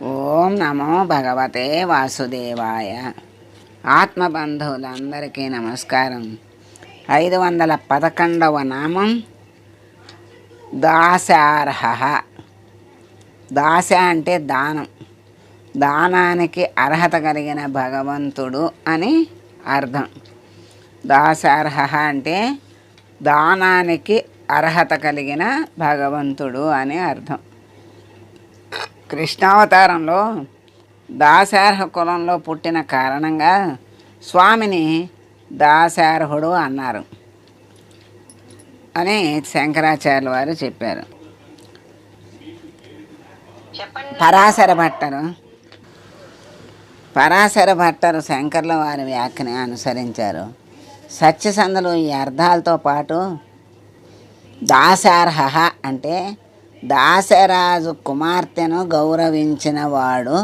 ఓం నమో భగవతే వాసుదేవాయ. ఆత్మబంధువులందరికీ నమస్కారం. ఐదు వందల పదకొండవ నామం దాశార్హ దాశ అంటే దానం. దానానికి అర్హత కలిగిన భగవంతుడు అని అర్థం. దాశార్హ అంటే దానానికి అర్హత కలిగిన భగవంతుడు అని అర్థం. కృష్ణావతారంలో దాశార్హ కులంలో పుట్టిన కారణంగా స్వామిని దాశార్హుడు అన్నారు అని శంకరాచార్యుల వారు చెప్పారు. పరాశర భట్టరు. పరాశర భట్టరు శంకర్ల వారి వ్యాఖ్యని అనుసరించారు. సత్యసంధులు ఈ అర్థాలతో పాటు దాశార్హ అంటే దాసరాజు కుమార్తెను గౌరవించిన వాడు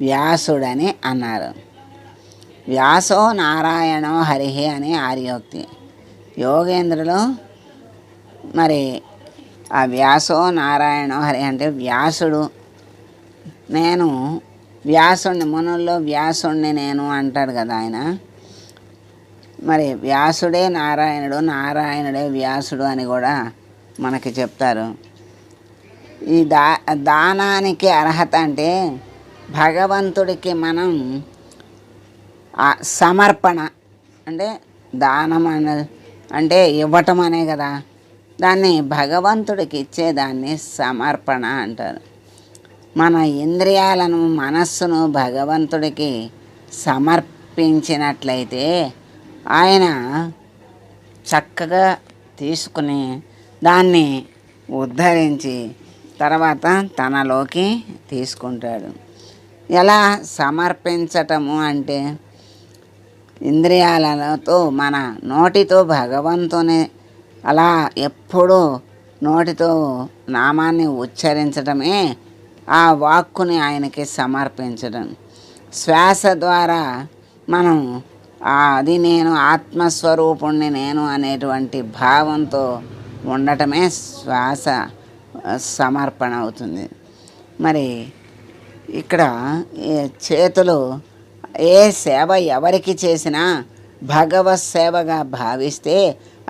వ్యాసుడని అన్నారు. వ్యాసో నారాయణో హరిహి అని ఆర్యోక్తి. యోగేంద్రులు మరి ఆ వ్యాసో నారాయణో హరి అంటే వ్యాసుడు. నేను వ్యాసుణ్ణి మునుల్లో వ్యాసుణ్ణి నేను అంటాడు కదా ఆయన. మరి వ్యాసుడే నారాయణుడు నారాయణుడే వ్యాసుడు అని కూడా మనకి చెప్తారు. ఈ దా దానానికి అర్హత అంటే భగవంతుడికి మనం సమర్పణ అంటే దానం అన అంటే ఇవ్వటం అనే కదా. దాన్ని భగవంతుడికి ఇచ్చేదాన్ని సమర్పణ అంటారు. మన ఇంద్రియాలను మనస్సును భగవంతుడికి సమర్పించినట్లయితే ఆయన చక్కగా తీసుకుని దాన్ని ఉద్ధరించి తర్వాత తనలోకి తీసుకుంటాడు. ఎలా సమర్పించటము అంటే ఇంద్రియాలతో మన నోటితో భగవంతుని అలా ఎప్పుడూ నోటితో నామాన్ని ఉచ్చరించడమే ఆ వాక్కుని ఆయనకి సమర్పించడం శ్వాస ద్వారా మనం అది నేను ఆత్మస్వరూపుణ్ణి నేను అనేటువంటి భావంతో ఉండటమే శ్వాస. సమర్పణ అవుతుంది. మరి ఇక్కడ చేతులు ఏ సేవ ఎవరికి చేసినా భగవత్ సేవగా భావిస్తే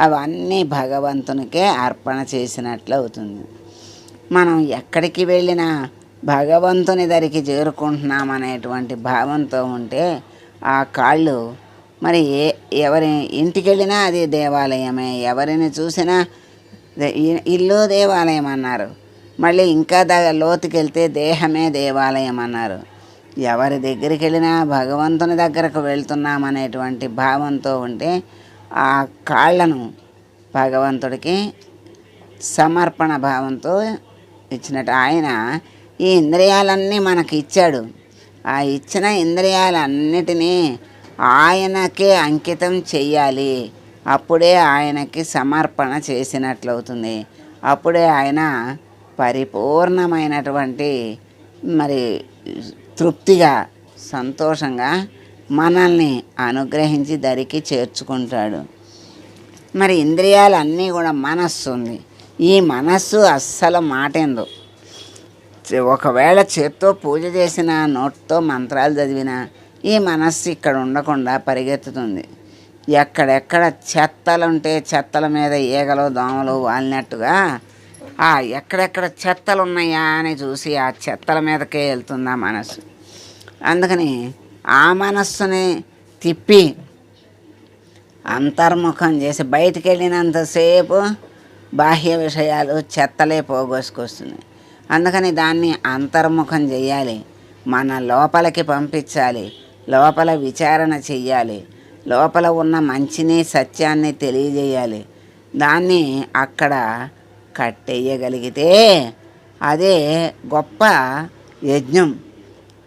అవన్నీ భగవంతునికే అర్పణ చేసినట్లు అవుతుంది. మనం ఎక్కడికి వెళ్ళినా భగవంతుని దరికి చేరుకుంటున్నాం అనేటువంటి భావంతో ఉంటే ఆ కాళ్ళు మరి ఏ ఎవరి ఇంటికి వెళ్ళినా అది దేవాలయమే. ఎవరిని చూసినా ఇల్లు దేవాలయం అన్నారు. మళ్ళీ ఇంకా ద లోతుకి వెళ్తే దేహమే దేవాలయం అన్నారు. ఎవరి దగ్గరికి వెళ్ళినా భగవంతుని దగ్గరకు వెళ్తున్నాం అనేటువంటి భావంతో ఉంటే ఆ కాళ్ళను భగవంతుడికి సమర్పణ భావంతో ఇచ్చినట్టు ఆయన ఈ ఇంద్రియాలన్నీ మనకి ఇచ్చాడు. ఆ ఇచ్చిన ఇంద్రియాలన్నిటినీ ఆయనకే అంకితం చెయ్యాలి. అప్పుడే ఆయనకి సమర్పణ చేసినట్లవుతుంది. అప్పుడే ఆయన పరిపూర్ణమైనటువంటి మరి తృప్తిగా సంతోషంగా మనల్ని అనుగ్రహించి దరికి చేర్చుకుంటాడు. మరి ఇంద్రియాలన్నీ కూడా మనస్సు ఉంది. ఈ మనస్సు అస్సలు మాటేందు. ఒకవేళ చేత్తో పూజ చేసిన నోట్తో మంత్రాలు చదివినా ఈ మనస్సు ఇక్కడ ఉండకుండా పరిగెత్తుతుంది. ఎక్కడెక్కడ చెత్తలుంటే చెత్తల మీద ఈగలు దోమలు వాలినట్టుగా ఆ ఎక్కడెక్కడ చెత్తలు ఉన్నాయా అని చూసి ఆ చెత్తల మీదకే వెళ్తుంది ఆ మనస్సు అందుకని ఆ మనస్సుని తిప్పి అంతర్ముఖం చేసి బయటికి వెళ్ళినంతసేపు బాహ్య విషయాలు చెత్తలే పోగొసుకొస్తుంది. అందుకని దాన్ని అంతర్ముఖం చేయాలి. మన లోపలికి పంపించాలి. లోపల విచారణ చెయ్యాలి. లోపల ఉన్న మంచిని సత్యాన్ని తెలియజేయాలి. దాన్ని అక్కడ కట్టేయగలిగితే అదే గొప్ప యజ్ఞం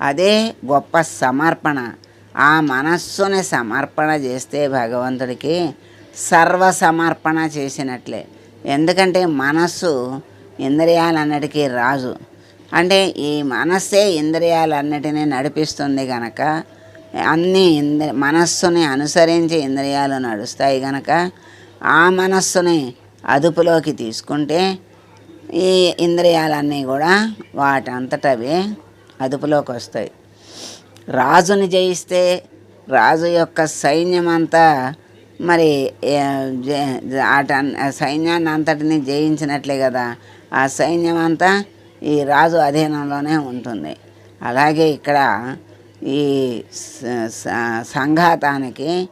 అదే గొప్ప సమర్పణ. ఆ మనస్సుని సమర్పణ చేస్తే భగవంతుడికి సర్వ సమర్పణ చేసినట్లే. ఎందుకంటే మనస్సు ఇంద్రియాలన్నిటికీ రాజు. అంటే ఈ మనస్సే ఇంద్రియాలన్నిటినీ నడిపిస్తుంది కనుక అన్ని ఇంద్రి మనస్సుని అనుసరించి ఇంద్రియాలు నడుస్తాయి గనక ఆ మనస్సుని అదుపులోకి తీసుకుంటే ఈ ఇంద్రియాలన్నీ కూడా వాటంతటవే అదుపులోకి వస్తాయి రాజుని జయిస్తే రాజు యొక్క సైన్యం అంతా మరి సైన్యాన్ని అంతటిని జయించినట్లే కదా ఆ సైన్యం అంతా ఈ రాజు అధీనంలోనే ఉంటుంది. అలాగే ఇక్కడ ఈ సంఘాతానికి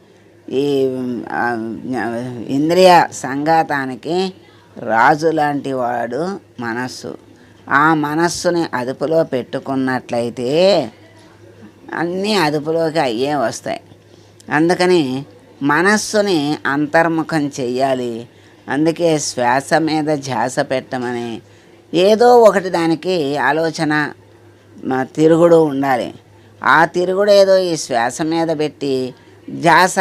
ఈ ఇంద్రియ సంఘాతానికి రాజు లాంటి వాడు మనస్సు. ఆ మనస్సుని అదుపులో పెట్టుకున్నట్లయితే అన్నీ అదుపులోకి అయ్యే వస్తాయి. అందుకని మనస్సుని అంతర్ముఖం చెయ్యాలి. అందుకే శ్వాస మీద ధ్యాస పెట్టమని ఏదో ఒకటి దానికి ఆలోచన తిరుగుడు ఉండాలి. ఆ తిరుగుడు ఏదో ఈ శ్వాస మీద పెట్టి ధ్యాస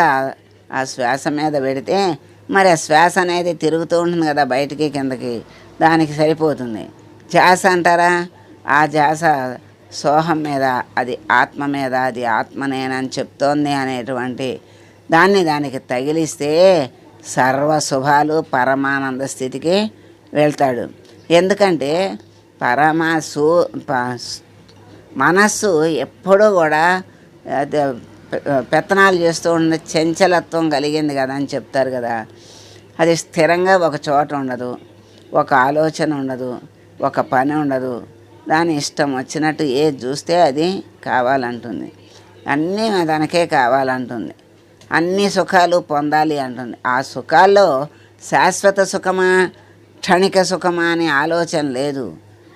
ఆ శ్వాస మీద పెడితే మరి ఆ శ్వాస అనేది తిరుగుతూ ఉంటుంది కదా బయటికి కిందకి దానికి సరిపోతుంది. ధ్యాస అంటారా? ఆ ధ్యాస సోహం మీద అది ఆత్మ మీద అది ఆత్మనేనని చెప్తోంది అనేటువంటి దాన్ని దానికి తగిలిస్తే సర్వ శుభాలు పరమానంద స్థితికి వెళ్తాడు. ఎందుకంటే పరమా సూ మనస్సు ఎప్పుడూ కూడా పెత్తనాలు చేస్తూ ఉండే చంచలత్వం కలిగింది కదా అని చెప్తారు కదా. అది స్థిరంగా ఒక చోట ఉండదు ఒక ఆలోచన ఉండదు ఒక పని ఉండదు. దాని ఇష్టం వచ్చినట్టు ఏది చూస్తే అది కావాలంటుంది. అన్నీ దానికే కావాలంటుంది. అన్ని సుఖాలు పొందాలి అంటుంది. ఆ సుఖాల్లో శాశ్వత సుఖమా క్షణిక సుఖమా అనే ఆలోచన లేదు.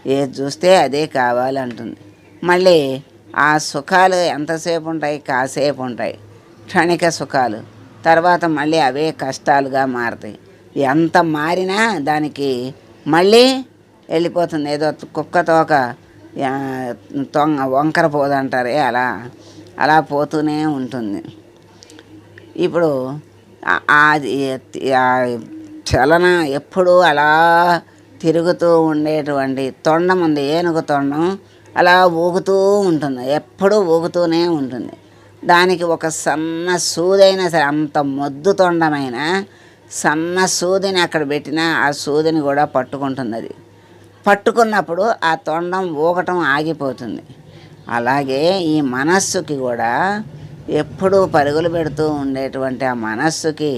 ఏది చూస్తే అదే కావాలంటుంది. మళ్ళీ ఆ సుఖాలు ఎంతసేపు ఉంటాయి కాసేపు ఉంటాయి క్షణిక సుఖాలు. తర్వాత మళ్ళీ అవే కష్టాలుగా మారుతాయి. ఎంత మారినా దానికి మళ్ళీ వెళ్ళిపోతుంది. ఏదో కుక్క తోక తొంగ వంకర పోదంటారే అలా అలా పోతూనే ఉంటుంది. ఇప్పుడు ఆ- చలన ఎప్పుడూ అలా తిరుగుతూ ఉండేటువంటి తొండం ఉంది. ఏనుగు తొండం అలా ఊగుతూ ఉంటుంది. ఎప్పుడూ ఊగుతూనే ఉంటుంది. దానికి ఒక సన్న సూదైనా సరే అంత మొద్దు తొండమైన సన్న సూదిని అక్కడ పెట్టినా ఆ సూదిని కూడా పట్టుకుంటుంది అది పట్టుకున్నప్పుడు ఆ తొండం ఊగటం ఆగిపోతుంది. అలాగే ఈ మనస్సుకి కూడా ఎప్పుడూ పరుగులు పెడుతూ ఉండేటువంటి ఆ మనస్సుకి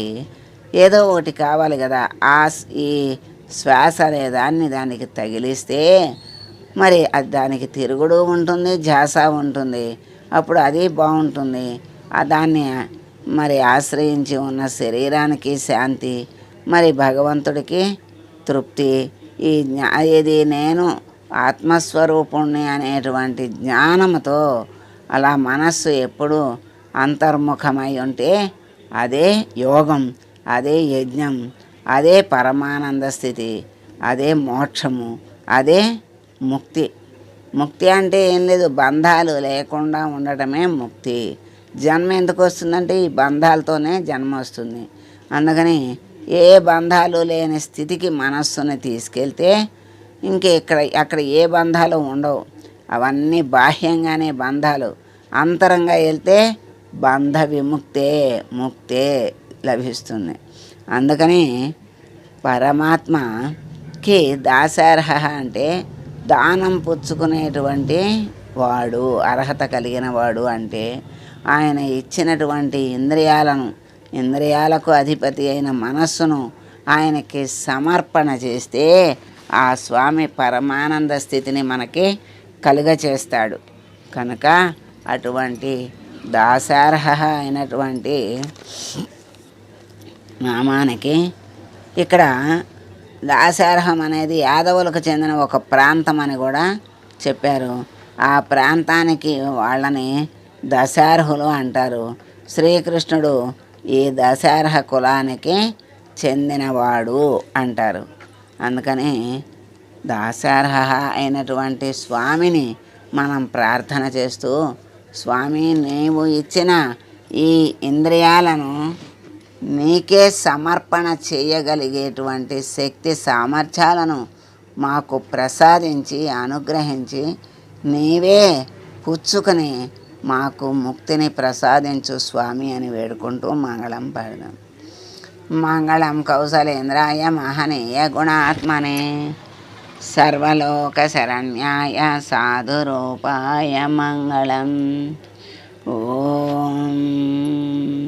ఏదో ఒకటి కావాలి కదా. ఆ ఈ శ్వాస అనే దాన్ని దానికి తగిలిస్తే మరి అది దానికి తిరుగుడు ఉంటుంది ధ్యాస ఉంటుంది. అప్పుడు అది బాగుంటుంది. దాన్ని మరి ఆశ్రయించి ఉన్న శరీరానికి శాంతి మరి భగవంతుడికి తృప్తి. ఈ జ్ఞా ఇది నేను ఆత్మస్వరూపుణ్ణి అనేటువంటి జ్ఞానముతో అలా మనస్సు ఎప్పుడు అంతర్ముఖమై ఉంటే అదే యోగం అదే యజ్ఞం అదే పరమానంద స్థితి అదే మోక్షము అదే ముక్తి. ముక్తి అంటే ఏం లేదు బంధాలు లేకుండా ఉండటమే ముక్తి. జన్మ ఎందుకు వస్తుందంటే ఈ బంధాలతోనే జన్మ వస్తుంది. అందుకని ఏ బంధాలు లేని స్థితికి మనస్సుని తీసుకెళ్తే ఇంకే ఇక్కడ అక్కడ ఏ బంధాలు ఉండవు. అవన్నీ బాహ్యంగానే బంధాలు. అంతరంగా వెళ్తే బంధ విముక్తే ముక్తే లభిస్తుంది. అందుకని పరమాత్మకి దాసార్హ అంటే దానం పుచ్చుకునేటువంటి వాడు అర్హత కలిగిన వాడు అంటే ఆయన ఇచ్చినటువంటి ఇంద్రియాలను ఇంద్రియాలకు అధిపతి అయిన మనస్సును ఆయనకి సమర్పణ చేస్తే ఆ స్వామి పరమానంద స్థితిని మనకి కలుగచేస్తాడు కనుక అటువంటి దాసార్హ అయినటువంటి నామానికి ఇక్కడ దాశార్హం అనేది యాదవులకు చెందిన ఒక ప్రాంతం అని కూడా చెప్పారు. ఆ ప్రాంతానికి వాళ్ళని దశార్హులు అంటారు. శ్రీకృష్ణుడు ఈ దశార్హ కులానికి చెందినవాడు అంటారు. అందుకని దాసార్హ అయినటువంటి స్వామిని మనం ప్రార్థన చేస్తూ స్వామి నీవు ఇచ్చిన ఈ ఇంద్రియాలను నీకే సమర్పణ చేయగలిగేటువంటి శక్తి సామర్థ్యాలను మాకు ప్రసాదించి అనుగ్రహించి నీవే పుచ్చుకొని మాకు ముక్తిని ప్రసాదించు స్వామి అని వేడుకుంటూ మంగళం పాడదాం. మంగళం కౌశలేంద్రాయ మహనీయ గుణాత్మనే. సర్వలోక సర్వలోకశరణ్యాయ సాధురూపాయ మంగళం. ఓం